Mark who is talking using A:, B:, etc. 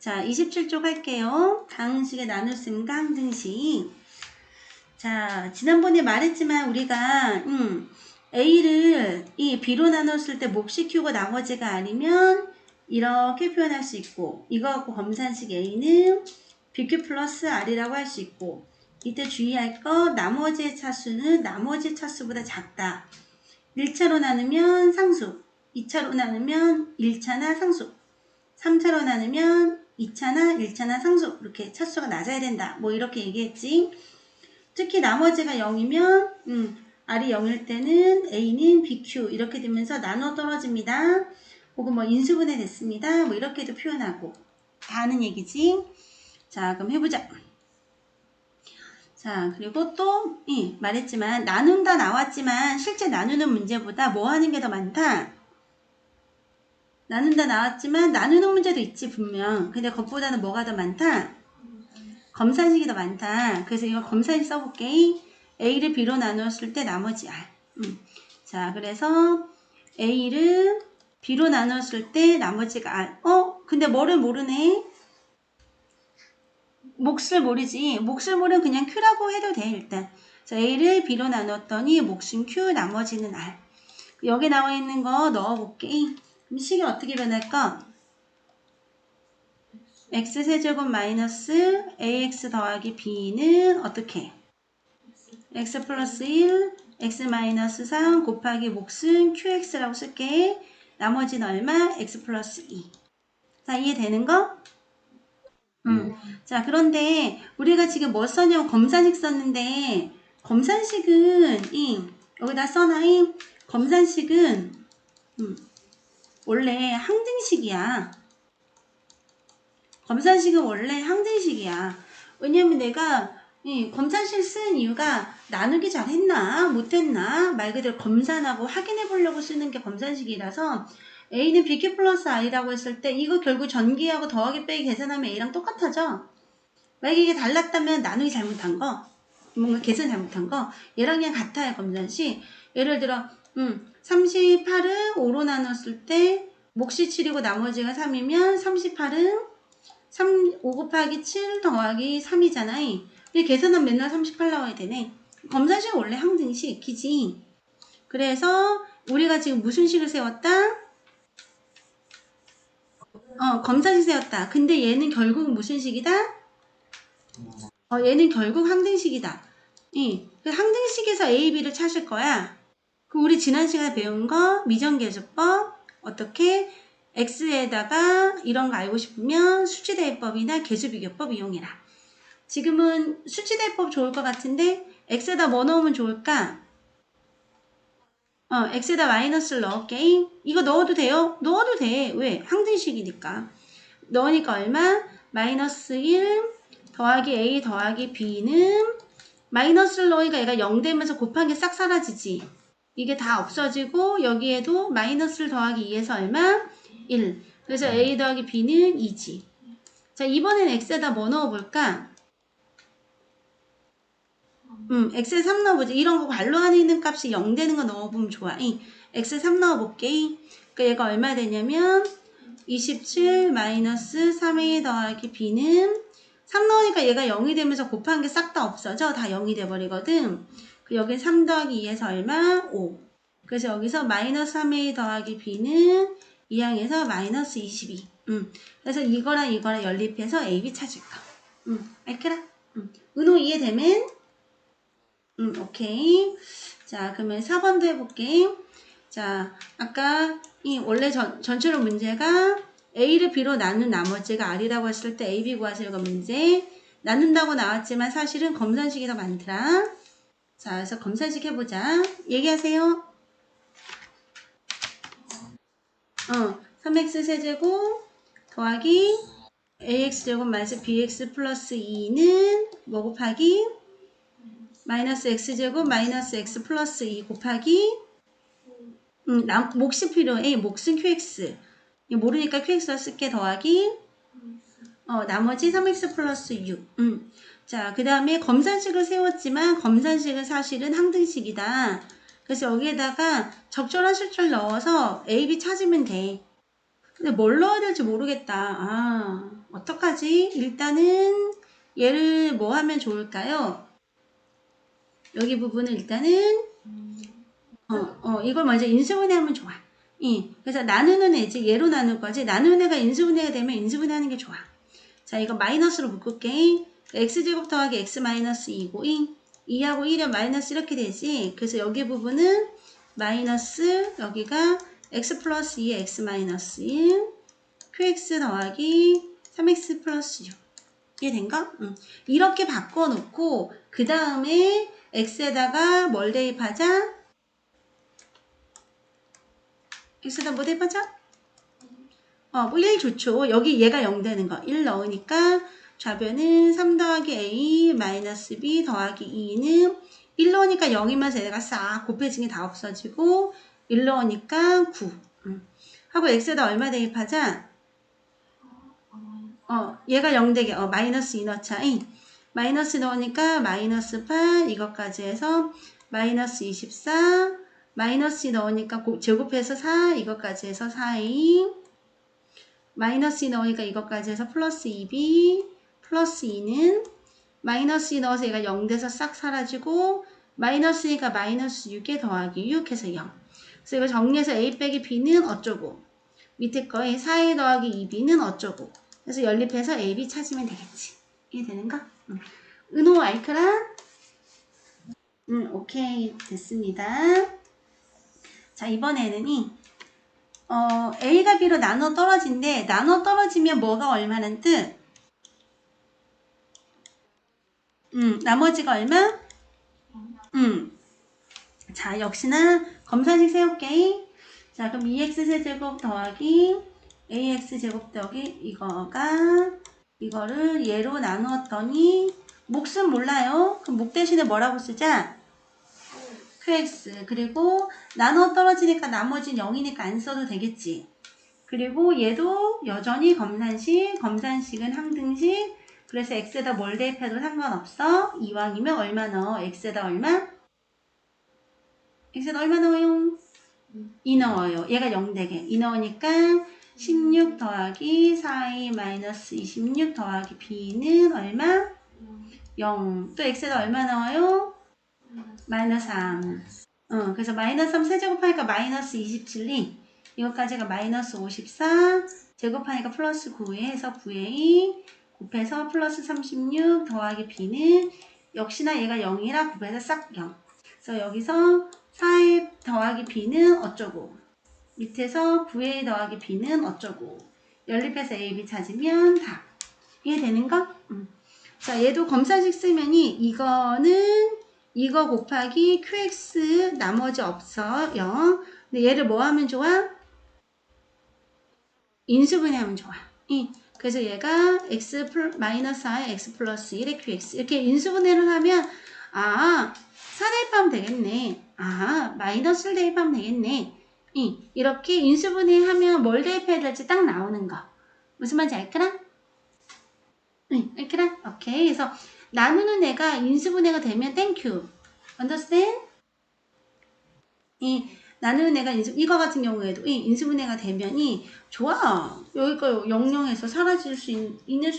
A: 자, 27쪽 할게요. 강식의 나눗셈과 항등식. 자, 지난번에 말했지만 우리가 음, A를 이 B로 나눴을 때 몫이 Q고 나머지가 아니면 이렇게 표현할 수 있고 이거 갖고 검산식 A는 BQ 플러스 R이라고 할 수 있고 이때 주의할 거 나머지의 차수는 나머지 차수보다 작다. 1차로 나누면 상수, 2차로 나누면 1차나 상수, 3차로 나누면 2차나 1차나 상수 이렇게 차수가 낮아야 된다. 뭐 이렇게 얘기했지. 특히 나머지가 0이면 음, R이 0일 때는 A는 BQ 이렇게 되면서 나눠 떨어집니다. 혹은 뭐 인수분해 됐습니다. 뭐 이렇게도 표현하고 다 하는 얘기지. 자 그럼 해보자. 자 그리고 또 예, 말했지만 나눈다 나왔지만 실제 나누는 문제보다 뭐 하는 게 더 많다? 나눈다 나왔지만 나누는 문제도 있지 분명. 근데 그것보다는 뭐가 더 많다? 검산식이 더 많다. 그래서 이거 검산식 써볼게. A를 B로 나누었을 때 나머지 R. 음. 자, 그래서 A를 B로 나누었을 때 나머지가 R. 어? 근데 뭐를 모르네? 몫을 모르지. 몫을 모르면 그냥 Q라고 해도 돼, 일단. 자, A를 B로 나눴더니 몫은 Q, 나머지는 R. 여기 나와 있는 거 넣어볼게. 식이 어떻게 변할까? x세제곱 마이너스 ax 더하기 b는 어떻게? x 플러스 1, x 마이너스 3 곱하기 몫은 qx라고 쓸게. 나머지는 얼마? x 플러스 2. 자, 이해되는 거? 음. 자, 그런데 우리가 지금 뭐 썼냐고 검산식 썼는데 검산식은 이 여기다 써놔인 검산식은 음, 원래 항등식이야. 검산식은 원래 항등식이야. 왜냐면 내가 이 검산식 쓴 이유가 나누기 잘했나 못했나 말 그대로 검산하고 확인해 보려고 쓰는 게 검산식이라서 A는 BQ 플러스 I라고 했을 때 이거 결국 전기하고 더하기 빼기 계산하면 A랑 똑같아져. 만약에 이게 달랐다면 나누기 잘못한 거 뭔가 계산 잘못한 거 얘랑 그냥 같아요 검산식. 예를 들어 음, 38을 5로 나눴을 때 몫이 7이고 나머지가 3이면 38은 3, 5 곱하기 7 더하기 3이잖아. 근데 계산은 맨날 38 나와야 되네. 검사식은 원래 항등식이지. 그래서 우리가 지금 무슨 식을 세웠다? 어, 검사식 세웠다. 근데 얘는 결국 무슨 식이다? 어, 얘는 결국 항등식이다. 이, 그 항등식에서 A, B를 찾을 거야. 그 우리 지난 시간에 배운 거 미정계수법 어떻게 x에다가 이런 거 알고 싶으면 수치대입법이나 계수비교법 이용해라. 지금은 수치대입법 좋을 것 같은데 x에다 뭐 넣으면 좋을까? 어, x에다 마이너스를 넣을게. 이거 넣어도 돼요? 넣어도 돼. 왜? 항등식이니까. 넣으니까 얼마? 마이너스 1 더하기 a 더하기 b는 마이너스를 넣으니까 얘가 0 되면서 곱한 게 싹 사라지지. 이게 다 없어지고 여기에도 마이너스를 더하기 2에서 얼마? 1. 그래서 a 더하기 b는 2지. 자 이번엔 x에다 뭐 넣어볼까? 음, x에 3 넣어보자. 이런 거 괄호 안에 있는 값이 0 되는 거 넣어보면 좋아. 이, x에 3 넣어볼게. 그러니까 얘가 얼마 되냐면 27 마이너스 3a 더하기 b는 3 넣으니까 얘가 0이 되면서 곱한 게 싹 다 없어져. 다 0이 돼버리거든. 그 여기 3 더하기 2에서 얼마? 5. 그래서 여기서 마이너스 3a 더하기 b는 2항에서 마이너스 22. 음. 그래서 이거랑 이거랑 연립해서 AB 찾을 거. 음. 알겠라? 음. 은호 이해되면? 음, 오케이. 자, 그러면 4번도 해볼게. 자, 아까 이 원래 전, 전체로 문제가 A를 B로 나눈 나머지가 R이라고 했을 때 AB 구하세요가 문제. 나눈다고 나왔지만 사실은 검산식이 더 많더라. 자, 그래서 검산식 해보자. 얘기하세요. 어, 3x 세제곱 더하기 ax제곱 마이너스 bx 플러스 2는 뭐 곱하기 마이너스 x제곱 마이너스 x 플러스 2 곱하기 음, 남, 몫이 필요해. 몫은 qx. 모르니까 qx로 쓸게 더하기 어, 나머지 3x 플러스 6. 음. 자, 그 다음에 검산식을 세웠지만 검산식은 사실은 항등식이다. 그래서 여기에다가 적절한 숫자를 넣어서 A, B 찾으면 돼. 근데 뭘 넣어야 될지 모르겠다. 아, 어떡 어떡하지? 일단은 얘를 뭐 하면 좋을까요? 여기 부분을 일단은 어, 어, 이걸 먼저 인수분해하면 좋아. 이, 그래서 나누는 애지 얘로 나눌 거지. 나누는 애가 인수분해가 되면 인수분해하는 게 좋아. 자, 이거 마이너스로 묶을게. x제곱 더하기 x 마이너스 2고 2. 2하고 1은 마이너스 이렇게 되지. 그래서 여기 부분은 마이너스 여기가 x 플러스 2에 x 마이너스 1 qx 더하기 3x 플러스 6 이해된가? 응. 이렇게 바꿔놓고 그 다음에 x에다가 뭘 대입하자? X에다 뭐 대입하자? 어, 뭐1 좋죠. 여기 얘가 0 되는 거. 1 넣으니까 좌변은 3 더하기 a 마이너스 b 더하기 2는 1 넣으니까 0이면서 얘가 싹 곱해진 게 다 없어지고 1 넣으니까 9. 음. 하고 x에다 얼마 대입하자? 어, 얘가 0 되게 어, 마이너스 2 넣자. 이. 마이너스 넣으니까 마이너스 8 이것까지 해서 마이너스 24 마이너스 2 넣으니까 고, 제곱해서 4 이것까지 해서 4a 마이너스 2 넣으니까 이것까지 해서 플러스 2b 플러스 2는 마이너스 2 넣어서 얘가 0 돼서 싹 사라지고 마이너스 2가 마이너스 6에 더하기 6 해서 0 그래서 이거 정리해서 a 빼기 b는 어쩌고? 밑에 거에 4a 더하기 2b는 어쩌고? 그래서 연립해서 a, b 찾으면 되겠지. 이해되는가? 응. 은호 알크라? 응 오케이. 됐습니다 자 이번에는 이 어, A가 B로 나눠 떨어진데 나눠 떨어지면 뭐가 얼마는 뜻? 음, 나머지가 얼마? 음. 자, 역시나 검사식 세울게. 자, 그럼 2x 세제곱 더하기 ax 제곱 더하기 이거가 이거를 얘로 나누었더니 몫은 몰라요. 그럼 목 대신에 뭐라고 쓰자? Qx 그리고 나눠 떨어지니까 나머지는 0이니까 안 써도 되겠지. 그리고 얘도 여전히 검산식, 검산식은 항등식. 그래서 x에다 뭘 대입해도 상관없어. 이왕이면 얼마 넣어? x에다 얼마? x에다 얼마 넣어요? 2 넣어요. 얘가 0 되게. 2 넣으니까 16 더하기 4a 마이너스 26 더하기 b는 얼마? 0. 또 x에다 얼마 넣어요? 마이너스 3. 어, 그래서 마이너스 3 세제곱하니까 마이너스 27이 이것까지가 마이너스 54 제곱하니까 플러스 9에 해서 9a 곱해서 플러스 36 더하기 b는 역시나 얘가 0이라 곱해서 싹 0. 그래서 여기서 4a 더하기 b는 어쩌고 밑에서 9a 더하기 b는 어쩌고 연립해서 a, b 찾으면 다 이해되는가? 음. 자 얘도 검사식 쓰면이 이거는 이거 곱하기 qx 나머지 없어요. 근데 얘를 뭐 하면 좋아? 인수분해하면 좋아. 이. 그래서 얘가 x 플 마이너스 4에 x 플러스 1의 qx 이렇게 인수분해를 하면 아 4 대입하면 되겠네. 아 마이너스를 대입하면 되겠네. 이. 이렇게 인수분해하면 뭘 대입해야 될지 딱 나오는 거. 무슨 말인지 알까라? 응, 알까라? 오케이. 그래서 나누는 애가 인수분해가 되면 땡큐. understand? 이 나누는 애가 인수, 이거 같은 경우에도 이 인수분해가 되면 이 좋아. 여기가 00에서 사라질 수 있, 있는